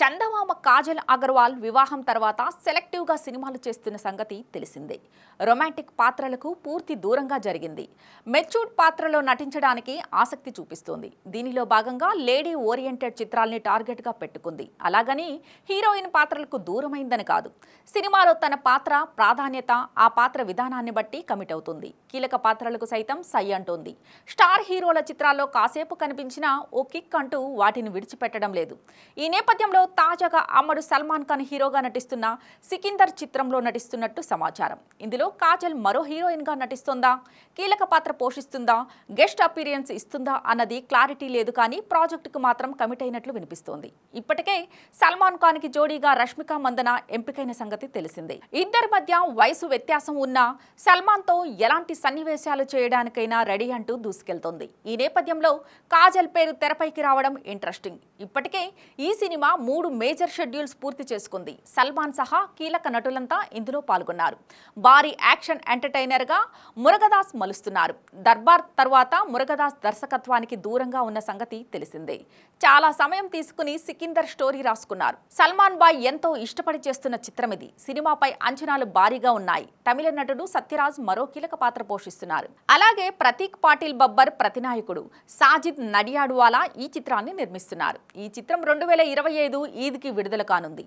చందమామ కాజల్ అగర్వాల్ వివాహం తర్వాత సెలెక్టివ్గా సినిమాలు చేస్తున్న సంగతి తెలిసిందే. రొమాంటిక్ పాత్రలకు పూర్తి దూరంగా జరిగింది. మెచ్యూర్డ్ పాత్రలో నటించడానికి ఆసక్తి చూపిస్తోంది. దీనిలో భాగంగా లేడీ ఓరియంటెడ్ చిత్రాల్ని టార్గెట్గా పెట్టుకుంది. అలాగని హీరోయిన్ పాత్రలకు దూరమైందని కాదు. సినిమాలో తన పాత్ర ప్రాధాన్యత ఆ పాత్ర విధానాన్ని బట్టి కమిట్ అవుతుంది. కీలక పాత్రలకు సైతం సై అంటోంది. స్టార్ హీరోల చిత్రాల్లో కాసేపు కనిపించినా ఓ కిక్ అంటూ వాటిని విడిచిపెట్టడం లేదు. ఈ నేపథ్యంలో తాజాగా అమ్మడు సల్మాన్ ఖాన్ హీరోగా నటిస్తున్న సికిందర్ చిత్రంలో నటిస్తున్నట్టు సమాచారం. ఇందులో కాజల్ మరో హీరోయిన్గా నటిస్తుందా? కీలక పాత్ర పోషిస్తుందా? గెస్ట్ అపీరియన్స్ ఇస్తుందా? అన్నది క్లారిటీ లేదు కానీ ప్రాజెక్టుకు మాత్రం కమిట్ అయినట్లు వినిపిస్తోంది. ఇప్పటికే సల్మాన్ ఖాన్కి జోడీగా రష్మిక మందన ఎంపికైన సంగతి తెలిసిందే. ఇద్దరి మధ్య వయసు వ్యత్యాసం ఉన్నా సల్మాన్తో ఎలాంటి సన్నివేశాలు చేయడానికైనా రెడీ అంటూ దూసుకెళ్తోంది. ఈ నేపథ్యంలో కాజల్ పేరు తెరపైకి రావడం ఇంట్రెస్టింగ్. ఇప్పటికే ఈ సినిమా మూడు మేజర్ షెడ్యూల్స్ పూర్తి చేసుకుంది. సల్మాన్ సహా కీలక నటులంతా ఇందులో పాల్గొన్నారు. భారీ యాక్షన్ ఎంటర్టైనర్గా మురగదాస్ మలుస్తున్నారు. దర్బార్ తర్వాత మురగదాస్ దర్శకత్వానికి దూరంగా ఉన్న సంగతి తెలిసిందే. చాలా సమయం తీసుకుని సికిందర్ స్టోరీ రాసుకున్నారు. సల్మాన్ బాయ్ ఎంతో ఇష్టపడి చేస్తున్న చిత్రం ఇది సినిమాపై అంచనాలు భారీగా ఉన్నాయి. తమిళ నటుడు సత్యరాజ్ మరో కీలక పాత్ర పోషిస్తున్నారు. అలాగే ప్రతీక్ పాటిల్ బబ్బర్ ప్రతినాయకుడు. సాజిద్ నడియాడువాలా ఈ చిత్రాన్ని నిర్మిస్తున్నారు. ఈ చిత్రం రెండు వేల ఇరవై ఐదు ఈద్కి విడుదల కానుంది.